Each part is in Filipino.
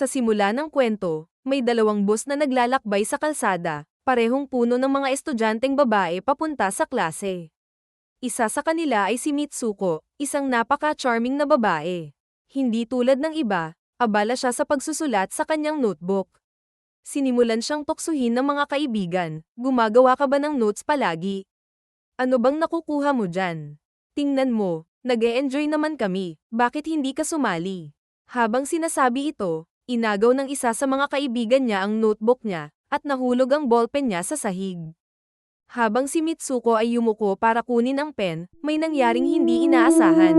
Sa simula ng kwento, may dalawang bus na naglalakbay sa kalsada, parehong puno ng mga estudyanteng babae papunta sa klase. Isa sa kanila ay si Mitsuko, isang napaka-charming na babae. Hindi tulad ng iba, abala siya sa pagsusulat sa kanyang notebook. Sinimulan siyang tuksuhin ng mga kaibigan, gumagawa ka ba ng notes palagi? Ano bang nakukuha mo dyan? Tingnan mo, nag-e-enjoy naman kami, bakit hindi ka sumali? Habang sinasabi ito, inagaw ng isa sa mga kaibigan niya ang notebook niya, at nahulog ang ballpen niya sa sahig. Habang si Mitsuko ay yumuko para kunin ang pen, may nangyaring hindi inaasahan.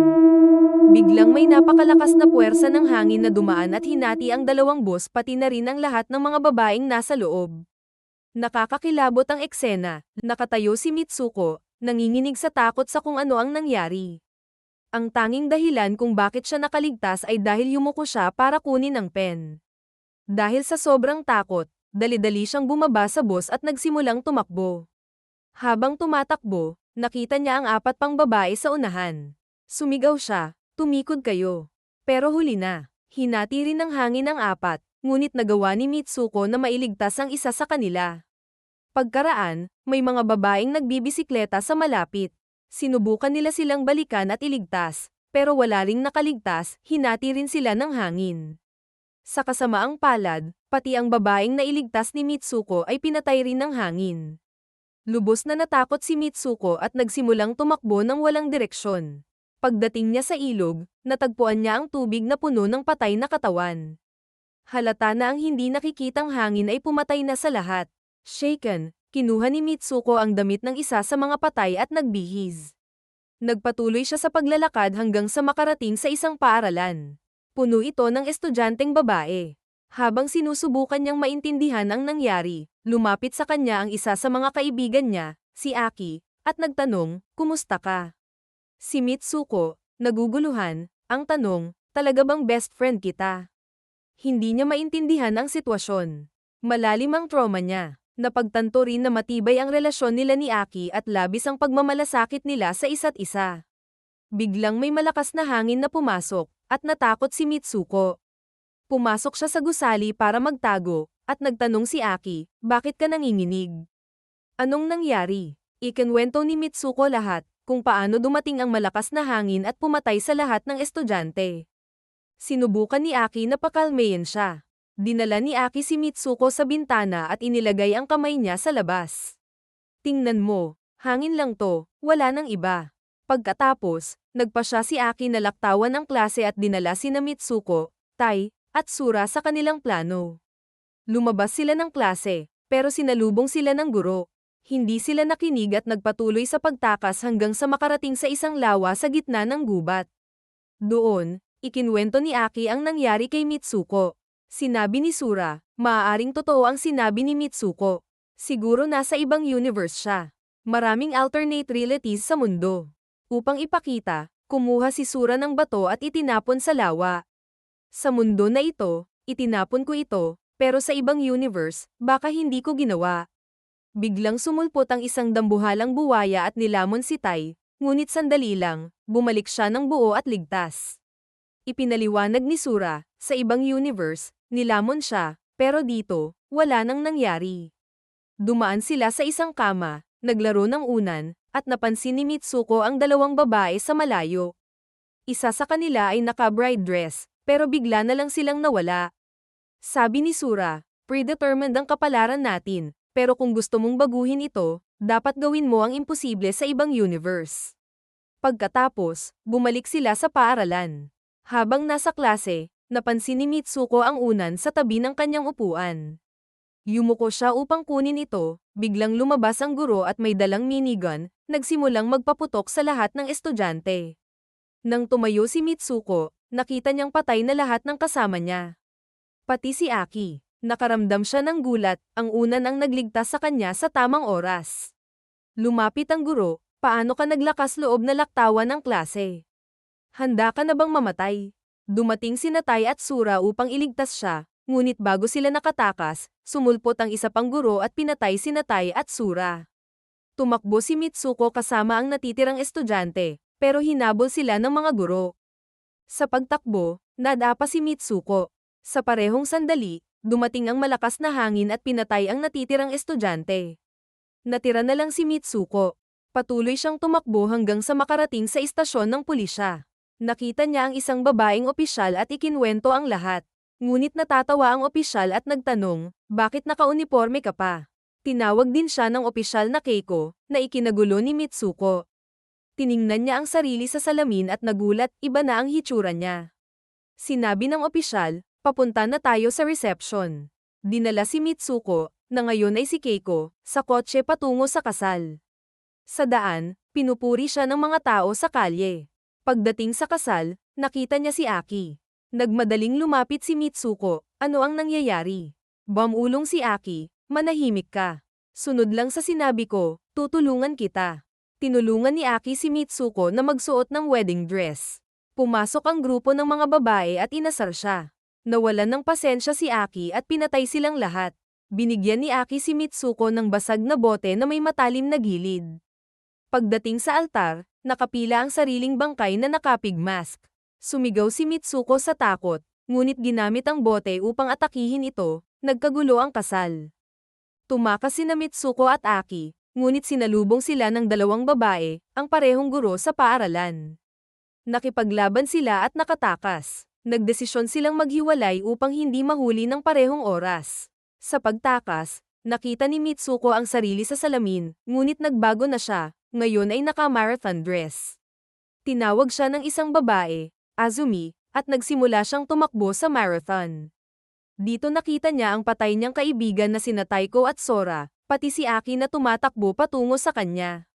Biglang may napakalakas na puwersa ng hangin na dumaan at hinati ang dalawang bus pati na rin ang lahat ng mga babaeng nasa loob. Nakakakilabot ang eksena, nakatayo si Mitsuko, nanginginig sa takot sa kung ano ang nangyari. Ang tanging dahilan kung bakit siya nakaligtas ay dahil yumuko siya para kunin ang pen. Dahil sa sobrang takot, dali-dali siyang bumaba sa bus at nagsimulang tumakbo. Habang tumatakbo, nakita niya ang apat pang babae sa unahan. Sumigaw siya, tumikod kayo. Pero huli na. Hinati rin ng hangin ang apat, ngunit nagawa ni Mitsuko na mailigtas ang isa sa kanila. Pagkaraan, may mga babaeng nagbibisikleta sa malapit. Sinubukan nila silang balikan at iligtas, pero wala ring nakaligtas, hinati rin sila ng hangin. Sa kasamaang palad, pati ang babaeng nailigtas ni Mitsuko ay pinatay rin ng hangin. Lubos na natakot si Mitsuko at nagsimulang tumakbo ng walang direksyon. Pagdating niya sa ilog, natagpuan niya ang tubig na puno ng patay na katawan. Halata na ang hindi nakikitang hangin ay pumatay na sa lahat. Shaken, kinuha ni Mitsuko ang damit ng isa sa mga patay at nagbihis. Nagpatuloy siya sa paglalakad hanggang sa makarating sa isang paaralan. Puno ito ng estudyanteng babae. Habang sinusubukan niyang maintindihan ang nangyari, lumapit sa kanya ang isa sa mga kaibigan niya, si Aki, at nagtanong, Kumusta ka? Si Mitsuko, naguguluhan, ang tanong, talaga bang best friend kita? Hindi niya maintindihan ang sitwasyon. Malalim ang trauma niya. Napagtanto rin na matibay ang relasyon nila ni Aki at labis ang pagmamalasakit nila sa isa't isa. Biglang may malakas na hangin na pumasok, at natakot si Mitsuko. Pumasok siya sa gusali para magtago, at nagtanong si Aki, bakit ka nanginginig? Anong nangyari? Ikinwento ni Mitsuko lahat, kung paano dumating ang malakas na hangin at pumatay sa lahat ng estudyante. Sinubukan ni Aki na pakalmayin siya. Dinala ni Aki si Mitsuko sa bintana at inilagay ang kamay niya sa labas. Tingnan mo, hangin lang to, wala nang iba. Pagkatapos, nagpa siya si Aki na laktawan ng klase at dinala si na Mitsuko, Tai, at Sura sa kanilang plano. Lumabas sila ng klase, pero sinalubong sila ng guro. Hindi sila nakinig at nagpatuloy sa pagtakas hanggang sa makarating sa isang lawa sa gitna ng gubat. Doon, ikinwento ni Aki ang nangyari kay Mitsuko. Sinabi ni Sura, maaaring totoo ang sinabi ni Mitsuko. Siguro nasa ibang universe siya. Maraming alternate realities sa mundo. Upang ipakita, kumuha si Sura ng bato at itinapon sa lawa. Sa mundo na ito, itinapon ko ito, pero sa ibang universe, baka hindi ko ginawa. Biglang sumulpot ang isang dambuhalang buwaya at nilamon si Tai, ngunit sandali lang, bumalik siya ng buo at ligtas. Ipinaliwanag ni Sura, sa ibang universe, nilamon siya, pero dito, wala nang nangyari. Dumaan sila sa isang kama, naglaro ng unan, at napansin ni Mitsuko ang dalawang babae sa malayo. Isa sa kanila ay naka-bride dress, pero bigla na lang silang nawala. Sabi ni Sura, predetermined ang kapalaran natin, pero kung gusto mong baguhin ito, dapat gawin mo ang imposible sa ibang universe. Pagkatapos, bumalik sila sa paaralan. Habang nasa klase, napansin ni Mitsuko ang unan sa tabi ng kanyang upuan. Yumuko siya upang kunin ito, biglang lumabas ang guro at may dalang minigun, nagsimulang magpaputok sa lahat ng estudyante. Nang tumayo si Mitsuko, nakita niyang patay na lahat ng kasama niya. Pati si Aki, nakaramdam siya ng gulat, ang unan ang nagligtas sa kanya sa tamang oras. Lumapit ang guro, paano ka naglakas loob na laktawan ng klase? Handa ka na bang mamatay? Dumating si Natay at Sura upang iligtas siya, ngunit bago sila nakatakas, sumulpot ang isa pang guro at pinatay si Natay at Sura. Tumakbo si Mitsuko kasama ang natitirang estudyante, pero hinabol sila ng mga guro. Sa pagtakbo, nadapa si Mitsuko. Sa parehong sandali, dumating ang malakas na hangin at pinatay ang natitirang estudyante. Natira na lang si Mitsuko. Patuloy siyang tumakbo hanggang sa makarating sa istasyon ng pulisya. Nakita niya ang isang babaeng opisyal at ikinwento ang lahat. Ngunit natatawa ang opisyal at nagtanong, bakit nakauniforme ka pa? Tinawag din siya ng opisyal na Keiko, na ikinagulo ni Mitsuko. Tiningnan niya ang sarili sa salamin at nagulat, iba na ang hitsura niya. Sinabi ng opisyal, papunta na tayo sa reception. Dinala si Mitsuko, na ngayon ay si Keiko, sa kotse patungo sa kasal. Sa daan, pinupuri siya ng mga tao sa kalye. Pagdating sa kasal, nakita niya si Aki. Nagmadaling lumapit si Mitsuko, ano ang nangyayari? Bamulong si Aki, manahimik ka. Sunod lang sa sinabi ko, tutulungan kita. Tinulungan ni Aki si Mitsuko na magsuot ng wedding dress. Pumasok ang grupo ng mga babae at inasar siya. Nawalan ng pasensya si Aki at pinatay silang lahat. Binigyan ni Aki si Mitsuko ng basag na bote na may matalim na gilid. Pagdating sa altar, nakapila ang sariling bangkay na nakapig mask. Sumigaw si Mitsuko sa takot, ngunit ginamit ang bote upang atakihin ito, nagkagulo ang kasal. Tumakas sina Mitsuko at Aki, ngunit sinalubong sila ng dalawang babae, ang parehong guro sa paaralan. Nakipaglaban sila at nakatakas. Nagdesisyon silang maghiwalay upang hindi mahuli ng parehong oras. Sa pagtakas, nakita ni Mitsuko ang sarili sa salamin, ngunit nagbago na siya, ngayon ay naka-marathon dress. Tinawag siya ng isang babae, Azumi, at nagsimula siyang tumakbo sa marathon. Dito nakita niya ang patay niyang kaibigan na sina Taiko at Sora, pati si Aki na tumatakbo patungo sa kanya.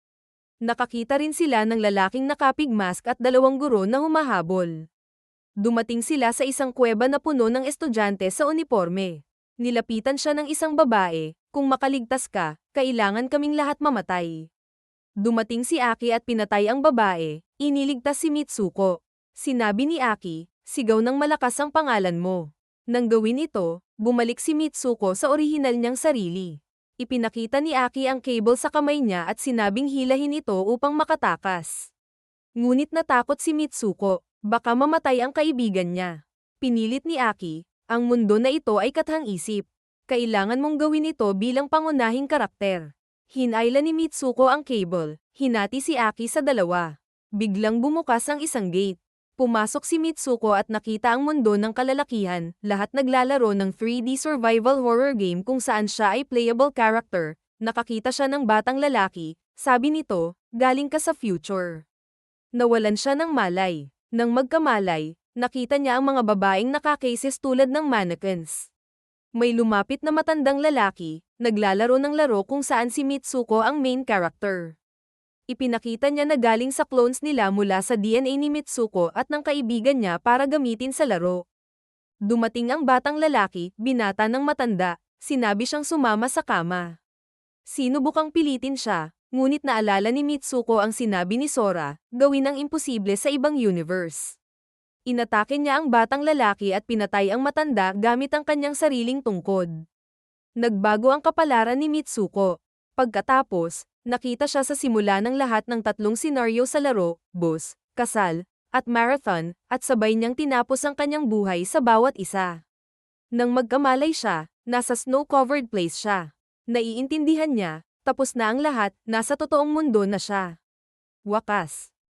Nakakita rin sila ng lalaking nakapig mask at dalawang guro na humahabol. Dumating sila sa isang kuweba na puno ng estudyante sa uniforme. Nilapitan siya ng isang babae, kung makaligtas ka, kailangan kaming lahat mamatay. Dumating si Aki at pinatay ang babae, iniligtas si Mitsuko. Sinabi ni Aki, sigaw ng malakas ang pangalan mo. Nang gawin ito, bumalik si Mitsuko sa orihinal niyang sarili. Ipinakita ni Aki ang cable sa kamay niya at sinabing hilahin ito upang makatakas. Ngunit natakot si Mitsuko, baka mamatay ang kaibigan niya. Pinilit ni Aki, ang mundo na ito ay kathang isip. Kailangan mong gawin ito bilang pangunahing karakter. Hinayla ni Mitsuko ang cable, hinati si Aki sa dalawa. Biglang bumukas ang isang gate. Pumasok si Mitsuko at nakita ang mundo ng kalalakihan, lahat naglalaro ng 3D survival horror game kung saan siya ay playable character. Nakakita siya ng batang lalaki, sabi nito, galing ka sa future. Nawalan siya ng malay. Nang magkamalay, nakita niya ang mga babaeng nakacases tulad ng mannequins. May lumapit na matandang lalaki, naglalaro ng laro kung saan si Mitsuko ang main character. Ipinakita niya na galing sa clones nila mula sa DNA ni Mitsuko at ng kaibigan niya para gamitin sa laro. Dumating ang batang lalaki, binata ng matanda, sinabi siyang sumama sa kama. Sinubukang pilitin siya, ngunit naalala ni Mitsuko ang sinabi ni Sora, gawin ang imposible sa ibang universe. Inatake niya ang batang lalaki at pinatay ang matanda gamit ang kanyang sariling tungkod. Nagbago ang kapalaran ni Mitsuko. Pagkatapos, nakita siya sa simula ng lahat ng tatlong senaryo sa laro, bus, kasal, at marathon, at sabay niyang tinapos ang kanyang buhay sa bawat isa. Nang magkamalay siya, nasa snow-covered place siya. Naiintindihan niya, tapos na ang lahat, nasa totoong mundo na siya. Wakas.